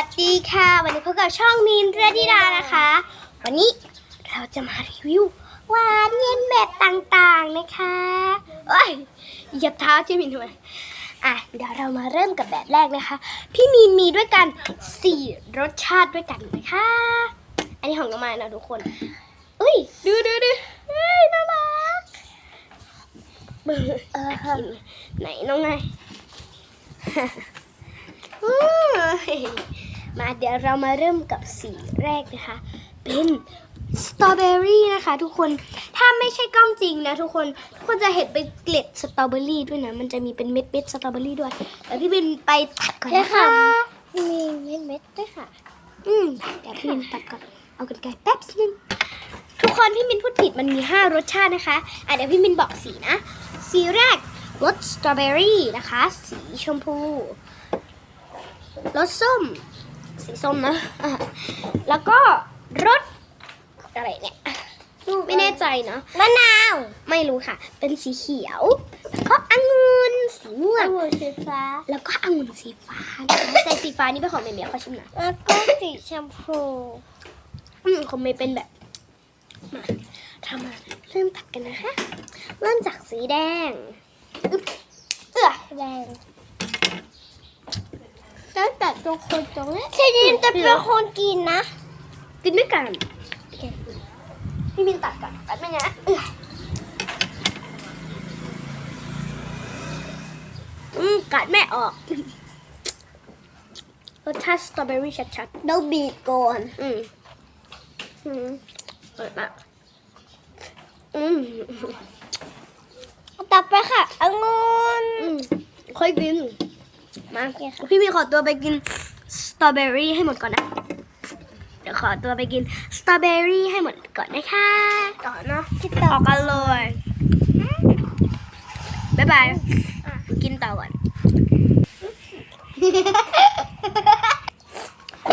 วัสดีค่ะ วันนี้พบกับช่องมีนเรดิดานะคะ วันนี้เราจะมารีวิวหวานเย็นแบบต่างๆนะคะเอ้ยหยียบเท้าที่มินทำไมอะเดี๋ยวเรามาเริ่มกับแบบแรกนะคะ พี่มีนมีด้วยกันสี่รสชาติด้วยกันนะคะ อันนี้ของน้องไม้นะทุกคนเอ้ยดูดูดูเฮ้ยน่ารักเออไหนน้องไง มาเดี๋ยวเรามาเริ่มกับสีแรกนะคะ เป็นสตรอเบอรี่นะคะ ทุกคนถ้าไม่ใช่กล้องจริงนะทุกคนทุกคนจะเห็นเป็นเกล็ดสตรอเบอรี่ด้วยนะ มันจะมีเป็นเม็ดเม็ดๆสตรอเบอรี่ด้วยแล้วพี่บินไปตัดก่อนนะคะมีเม็ดเม็ดๆด้วยค่ะ อืมเดี๋ยวพี่บินตัดก่อนเอากันไกลแป๊บนึงทุกคนพี่มินพูดผิดมันมี 5 รสชาตินะคะอะเดี๋ยวพี่มินบอกสีนะ สีแรกรสสตรอเบอรี่นะคะ สีชมพูรสส้ม สีส้มนะอะแล้วก็รสอะไรเนี่ย ไม่แน่ใจเนาะมะนาว ไม่รู้ค่ะ เป็นสีเขียว แล้วก็องุ่นสีม่วงองุ่นสีฟ้า แล้วก็องุ่นสีฟ้านะคะแต่สีฟ้านี่เป็นของเมย์เมียเขาชิมหนะแล้วก็สีชมพูอืมของเมย์เป็นแบบ มาทำมาเริ่มตัดกันนะคะ เริ่มจากสีแดงอึ๊บเอื้อแดง แล้วตัดตรงคนตรงนี้เชนินจะเป็นคนกินนะ กินด้วยกันโอเคพี่มินตัดก่อนตัดไม่งั้นเอื้ออืมกัดแม่ออกรสชาติสตรอเบอรี่ชัดเราบีบก่อนๆอืมอืมอร่อยมากอืมตัดไปค่ะองุ่นอืมค่อยกิน มาพี่มีขอตัวไปกินสตรอเบอรี่ให้หมดก่อนนะ เดี๋ยวขอตัวไปกินสตรอเบอรี่ให้หมดก่อนนะคะก่อนเนาะที่อต่ออกกันเลยบ๊ายบาย กินต่อก่อน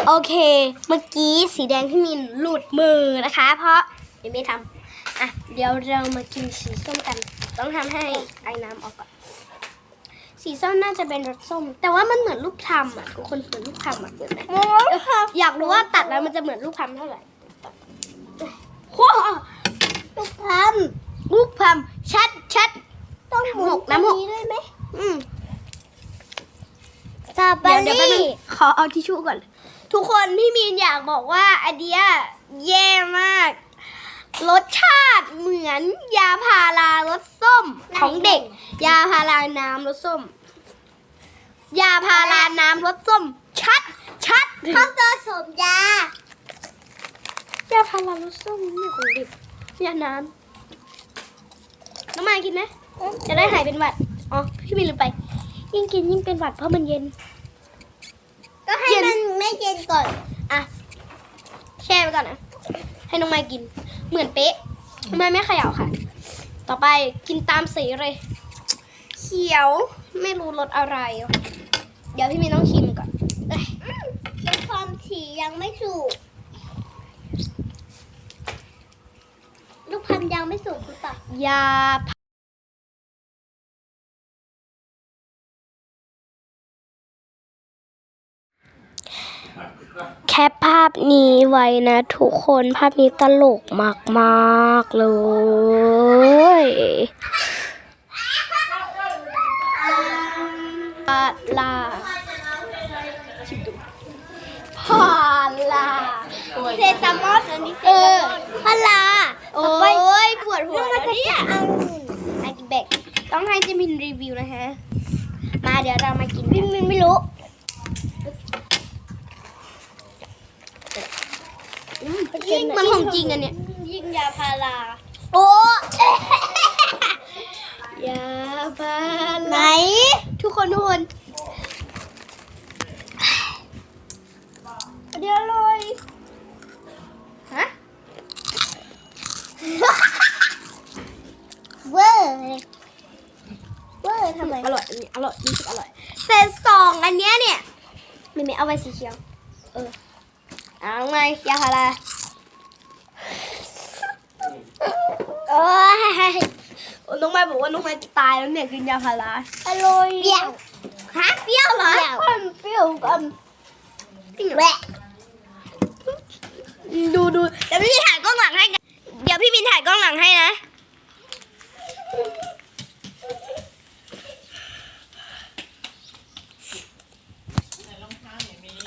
โอเค เมื่อกี้สีแดงที่มีนหลุดมือนะคะ เพราะยังไม่ทำอะ เดี๋ยวเรามากินสีส้มกัน ต้องทำให้ไอ้น้ำออกก่อน สีส้มน่าจะเป็นรสส้ม แต่ว่ามันเหมือนลูกพลัมอะทุกคนเหมือนลูกพลัมอะเหมือนไหมโอ้ค่ะอยากรู้ว่าตัดแล้วมันจะเหมือนลูกพลัมเท่าไหร่ว้าลูกทลูกพลัมชัดชัดำต้องหมุนหกน้ำหกตรงด้วยไหมอืมสตรอเบอเดี๋ยวเดี๋ยวแป๊บนึรี่งขอเอาทิชชู่ก่อน ทุกคนพี่มีนอยากบอกว่าอันเดียแย่มาก รสชาติเหมือนยาพารารสส้มของเด็ก ยาพาราน้ำรสส้ม ยาพาราน้ำรสส้ม ชัด ชัดเขาผสมยายาพารารสส้มนี่ของเด็กยาน้ำน้องมายกินไหมจะได้หายเป็นหวัดอ๋อพี่มีนลืมไป ยิ่งกินยิ่งเป็นหวัดเพราะมันเย็น ก็ให้เย็นมันไม่เย็นก่อน อะ แช่ไว้ก่อนนะให้น้องไม้กิน เหมือนเป๊ะน้องไม้ไม่เขย่าค่ะ ต่อไปกินตามสีเลย เขียวไม่รู้รสอะไร เดี๋ยวพี่มีนต้องชิมก่อนเอ้ยเป็นความถี่ยังไม่สุกลูกพันธุ์ยังไม่สุกหรือเปล่า ยาแคปภาพนี้ไว้นะทุกคนภาพนี้ตลกมาก ๆ เลยพาลาชิมดูพาลาเซตามอสอันนี้เซเออตามอสพาราโอ้ต่อไปยปวดหัวแล้วเนี่ยองุ่นไอกินเบกต้องให้เจมินรีวิวนะฮะ มาเดี๋ยวเรามากินพี่กันมินไม่รู้ อืมมันของจริงอันเนี้ยยิ่งยาพาราโอ้ยาพาไหนลาทุกคนทุกคนเดี๋ยวเลยฮะเวอร์เลยเวอร์ทำไมอร่อยอันนี้อร่อยรู้สึกอร่อยแต่สองอันเนี้ยเนี่ยไม่ไม่เอาไว้สีเขียว เออเอาไงยาพารา โอ้ยน้องไม้บอกว่าน้องไม้ตายแล้วเนี่ยกินยาพาราอร่อยเปรี้ยวฮะเปรี้ยวเหรอเปรี้ยวเปรี้ยวกันแหวะดูดูเดี๋ยวพี่มินถ่ายกล้องหลังให้กันเดี๋ยวพี่มินถ่ายกล้องหลังให้นะ ใส่รองเท้าอย่างนี้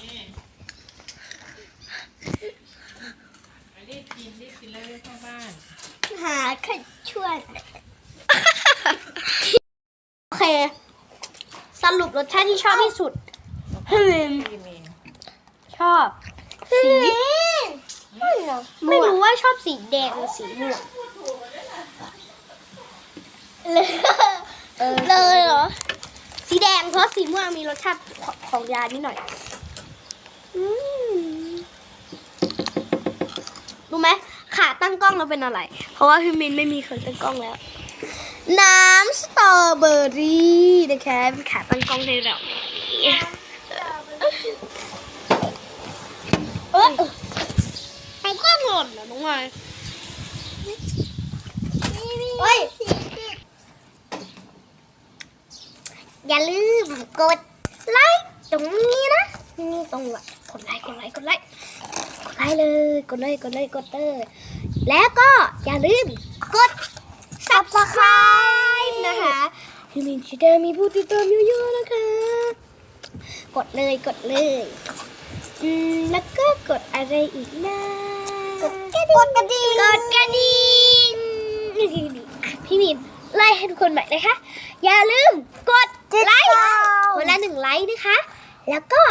ไปรีบกินรีบกินแล้วรีบเข้าบ้าน หาข้า ช่วย โอเค สรุปรสชาติที่ชอบที่สุดฮึมพี่มินชอบ สีไม่รู้ว่าชอบสีแดงหรือสีม่วงเลยเออเลยเหรอ สีแดงเพราะสีม่วงมีรสชาติของของยานิดหน่อยอืมรู้ไหม ขาตั้งกล้องเราเป็นอะไร เพราะว่าพี่มินไม่มีเครื่องตั้งกล้องแล้ว น้ำสตรอเบอร์รี่นะคะเป็นขาตั้งกล้องให้เราเออเอากล้องหล่นเหรอน้องไม้เฮ้ยอย่าลืมกดไลค์ตรงนี้นะ นี่ตรงแบบกดไลค์กดไลค์กดไลค์กด ไลค์เลย กดเลย กดเลย กดเลย แล้วก็อย่าลืมกด subscribe นะคะพี่มินชิดามีผู้ติดตามเยอะๆนะคะ กดเลย กดเลย อืม แล้วก็กดอะไรอีกนะ กดกระดิ่ง กดกระดิ่งกดกระดิ่งอะพี่มินไล่ให้ทุกคนหน่อยนะคะ อย่าลืมกดไลค์คนละหนึ่งไลค์นะคะ แล้วก็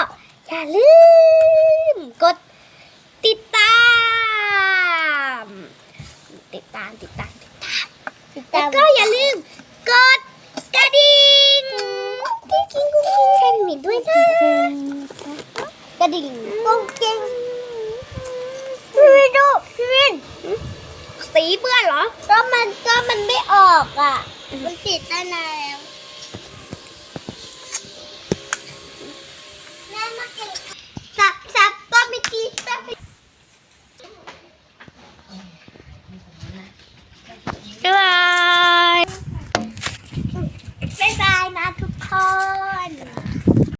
อย่าลืมกดติดตาม ติดตามติดตามติดตาม ติด แล้ ตาว ม ก็อย่าลืมกดกระดิ่งกิ๊งกิ๊งกิ๊งกิ๊งให้มินด้วยนะ ก ระดิ่งกุ้งกิ้งพี่วินดูพี่วินสีเปื้อนเหรอ ก็มันก็มันไม่ออกอะ มันติดตั้งนานแล้ว